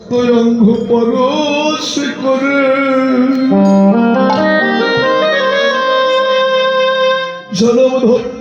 তরঙ্গ পরশ করে। জনম ধন্য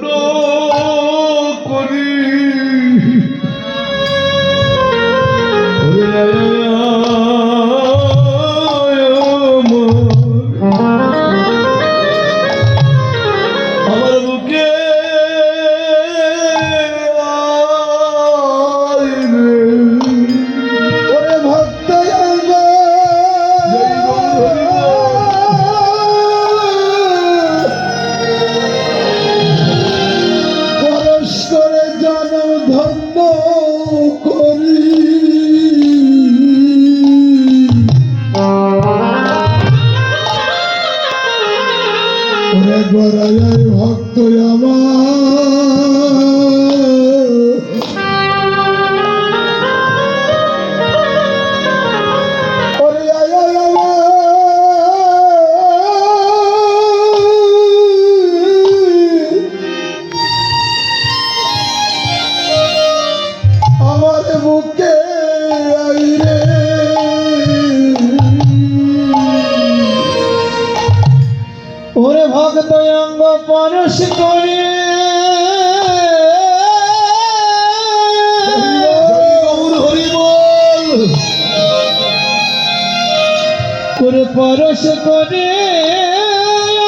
করে পরশ করে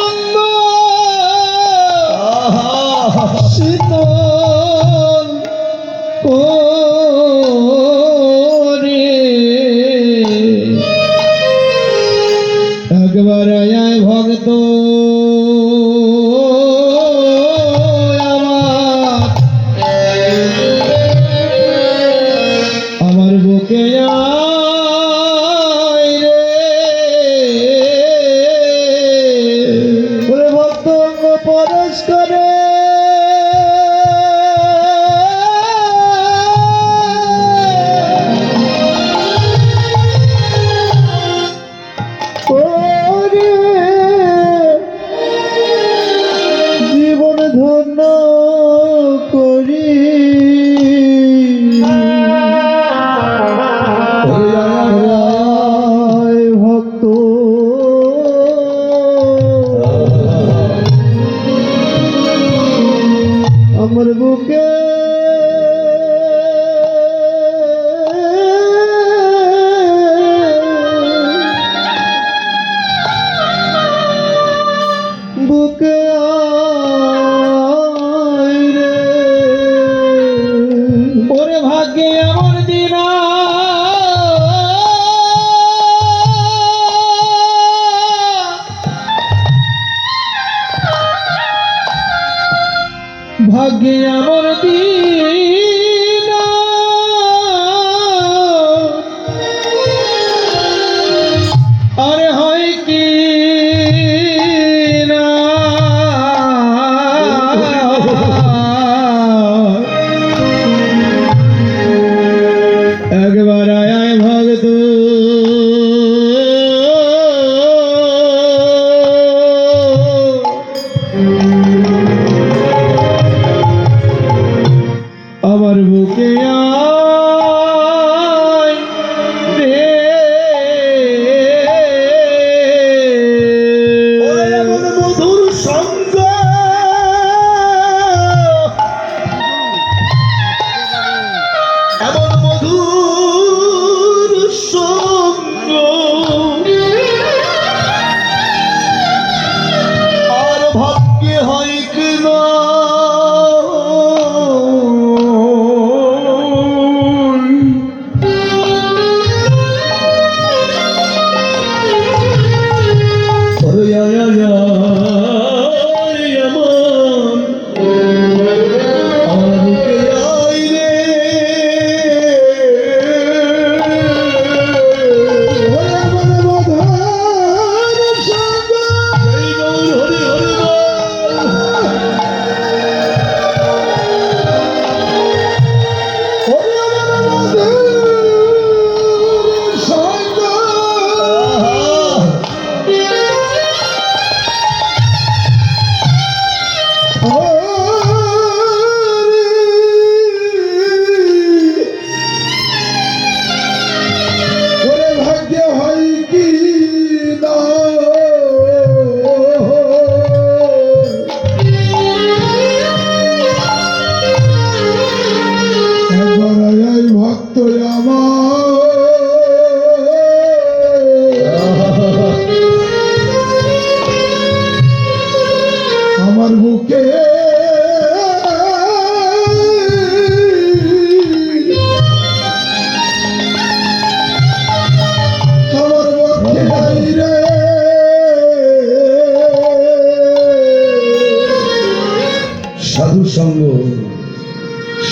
অঙ্গ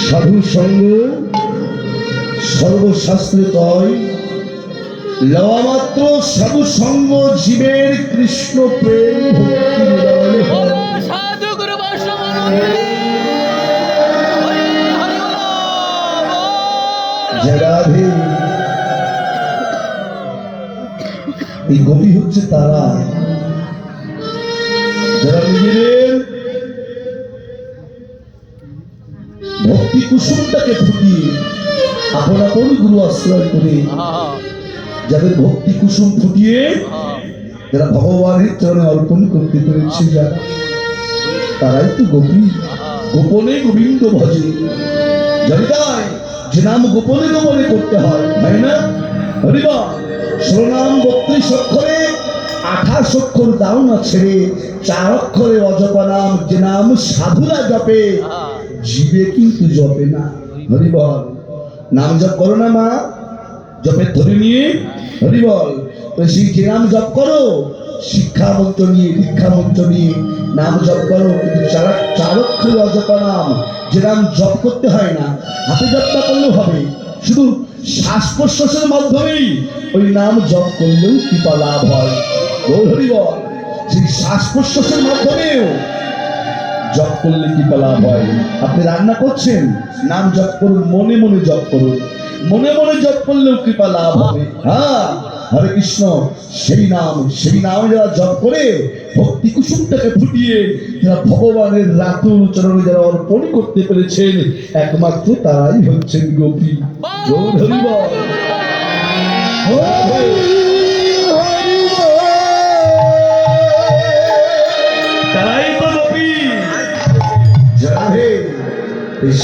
সাধু সঙ্গ সর্বশাস্ত্রে তয় লওয়া মাত্র সাধু সঙ্গ জীবের কৃষ্ণ প্রেম এই গোপী হচ্ছে তারা। যারা নিজেদের ভক্তি কুসুমটাকে ফুটিয়ে আপন আপন গুরু আশ্রয় করে যাদের ভক্তি কুসুম ফুটিয়ে যারা ভগবানের চরণে অর্পণ করতে পেরেছে যারা তারাই তো গোপী গোপনে গোবিন্দ ভজে। যে নাম গোপনে গোপনে করতে হয়, তাই না? হরিবা ষোলনাম বত্রিশ অক্ষরে আঠাশ অক্ষর দাও না ছেড়ে চার অক্ষরে অজপা নাম যে নাম সাধুরা জপে জীবে কিন্তু জপে না? হরিবল নাম জপ করো না মা। জপের ধরে নিয়ে হরিবল সেই যে নাম জপ করো? শিক্ষা মন্ত্র নিয়ে, দীক্ষা মন্ত্র নিয়ে নাম জপ করো। কিন্তু চার চারক্ষরে অজপা নাম, যে নাম জপ করতে হয় না, হাতে জপটা করলেও হবে। শুধু শ্বাস প্রশ্বাসের মাধ্যমেই ওই নাম জপ করলেও কৃপা লাভ হয়। বল হরিবল সেই শ্বাস প্রশ্বাসের মাধ্যমেও জপ করলে কি লাভ হয়? আপনি রান্না করছেন? নাম জপ করুন, মনে মনে জপ করুন। মনে মনে জপ করলেও কৃপা লাভ হবে। হ্যাঁ হরে কৃষ্ণ, সেই নাম সেই নাম যারা জপ করে, ভক্তি কুসুমটাকে ফুটিয়ে যারা ভগবানের রাতুল চরণে যারা অর্পণ করতে পেরেছেন, একমাত্র তারাই হচ্ছেন গোপী। গৌর হরি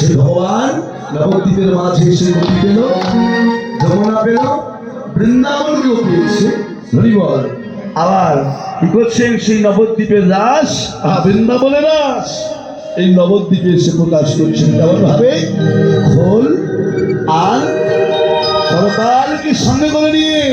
শ্রী ভগবান নবদ্বীপের মাঝে এসে গতি পেল, যমুনা পেল বৃন্দাবনকেও পেয়েছে হরিবল আবার কি করছেন সেই নবদ্বীপের আর বৃন্দাবনের রাস। এই নবদ্বীপে এসে প্রকাশ করছেন কেমন ভাবে খোল আর করতালকে সঙ্গে করে নিয়ে।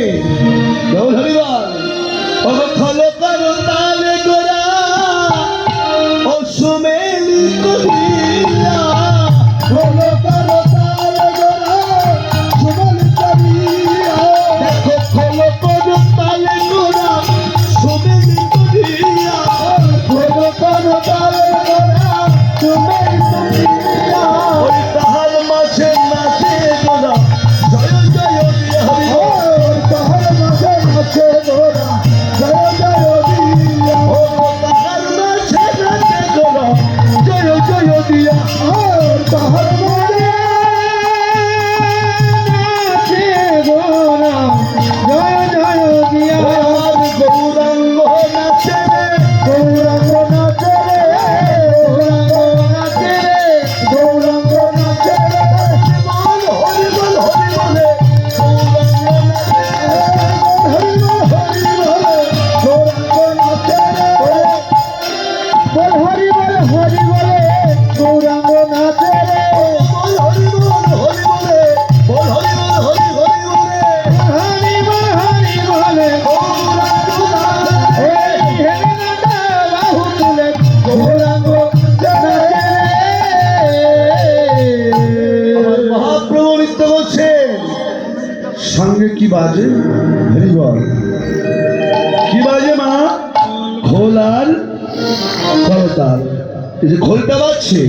এই যে খোলটা বাজছে।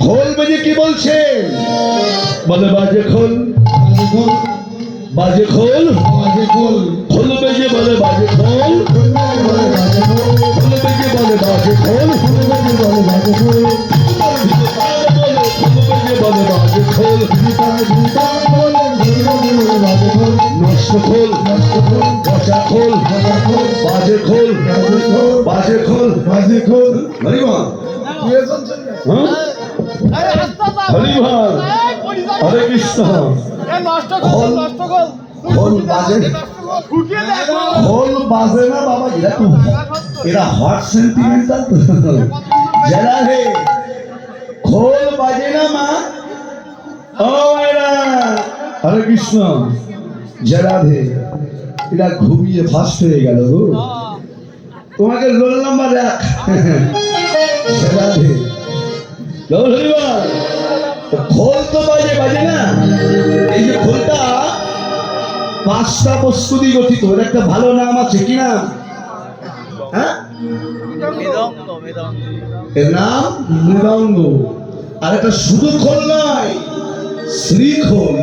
খোল বেজে কি বলছে? বলে, বাজে খোল। বাজে খোল। বাজে খোল খোল বেজে বলে, বাজে খোল। বলে বাজে খোল খোল বেজে বলে, বাজে খোল। নষ্ট খোল নষ্ট খোল খোল। বাজে খোল। বাজে খোল। বাজে খোল। হ্যাঁ? হরিবল। হরে কৃষ্ণ। খোল। নষ্ট কর খোল বাজে। খোল বাজে না বাবা এরা তো এরা হট সেন্টিমেন্টাল তো। যারা হে খোল বাজে না মা। ও হরে কৃষ্ণ। যারা হে এরা ঘুমিয়ে ফাস্ট হয়ে গেল গো। তোমাকে রোল নাম্বার খোল তো বাজে বাজে না? এই যে খোলটা পাঁচটা বস্তু দিয়ে গঠিত ওর একটা ভালো নাম আছে, কি নাম? হ্যাঁ? এর নাম মৃদঙ্গ। আর এটা শুধু খোল নয়, শ্রীখোল।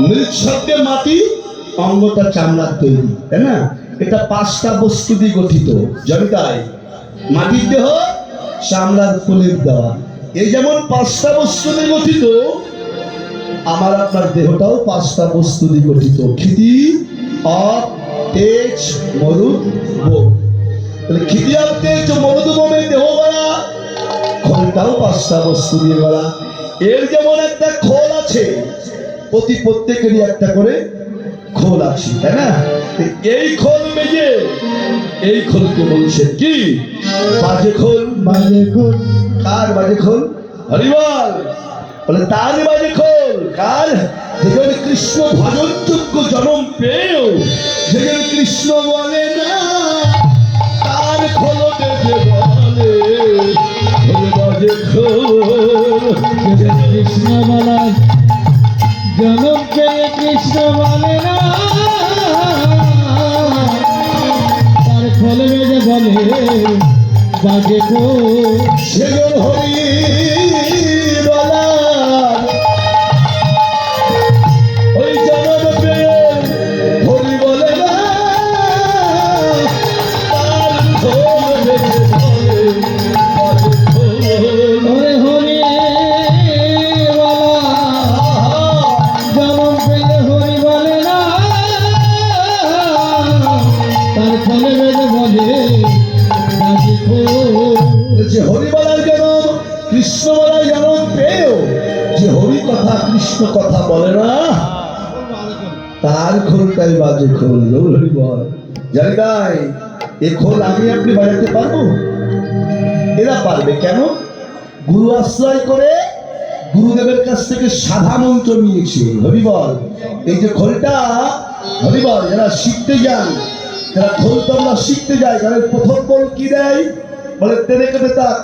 মৃৎ শব্দে মাটি অঙ্গটা চামড়ার তৈরি, তাই না? এটা পাঁচটা বস্তু দিয়ে গঠিত জমিতায় মাটির দেহ, চামড়ার ফুলের দেওয়া। এই যেমন পাঁচটা বস্তু দিয়ে গঠিত, আমার আপনার দেহটাও পাঁচটা বস্তু দিয়ে গঠিত। ক্ষিতি, অপ, তেজ, মরুদ তাহলে ক্ষিতি অপ তেজ মরুদ বোমের দেহ গড়া, খোলটাও পাঁচটা বস্তু দিয়ে গড়া। এর যেমন একটা খোল আছে, প্রতি প্রত্যেকেরই একটা করে খোল আছে, তাই না? এই খোল মেজে এই খোলকে বলছে কি? বাজে খোল। বাজে খুন কার বাজে খোল? হরিবল। বলে তার বাজে খোল। কার? যেখানে কৃষ্ণ ভজনযোগ্য জনম পেয়েও যেখানে কৃষ্ণ বলে না তার খোল দেবে বলে। বলে বাজে খোল। কৃষ্ণ বলার জনম পেয়ে কৃষ্ণ বলে না খুন সেজন হরি কথা, কৃষ্ণ কথা বলে না। তার খোলটাই বাজে খোল জানি তাই, এ খোল আমি আপনি বাজাতে পারব? এরা পারবে কেন? গুরু আশ্রয় করে গুরুদেবের কাছ থেকে সাধা মন্ত্র নিয়েছে। হরিবল এই যে খোলটা হরিবল যারা শিখতে যান, যারা খোল তো আমরা শিখতে যাই, তাদের প্রথম বল কি দেয়? বলে তেরে কেটে তাক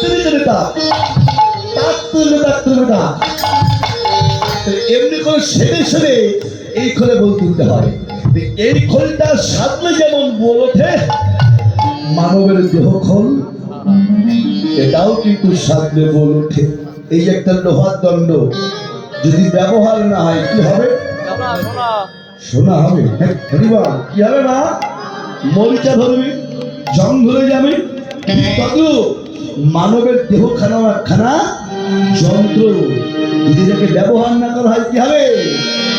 তেরে কেটে তাক। এমনি করে সেরে সেরে এই খোলে বল তুলতে হয় এই খোলটা সাধলে যেমন মানবের দেহ খোল এটাও কিন্তু সাধলে বল এই একটা লোহার দণ্ড যদি ব্যবহার না হয় কি হবে শোনা হবে কি হবে না মরিচা ধরবি জং ধরে মানবের দেহখানা একখানা যন্ত্র। যদি ব্যবহার না করা হয় কি হবে?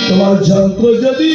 তোমার যন্ত্র যদি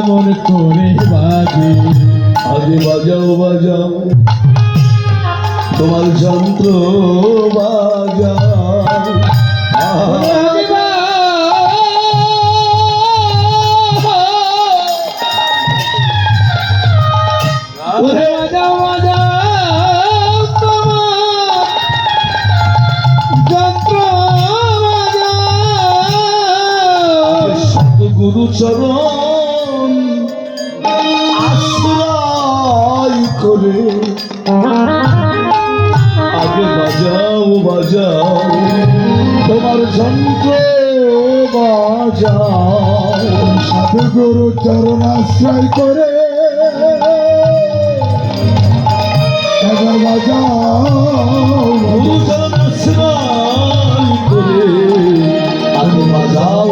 কেমন করে বাজে। আগে বাজাও বাজাও। তোমার যন্ত্র বাজাও। বাজাও বাজাও তোমার যন্ত্র বাজাও। সাধু গুরু চরণ আশ্রয় করে বাজাও। গুরু চরণ আশ্রয় করে। আমি বাজাও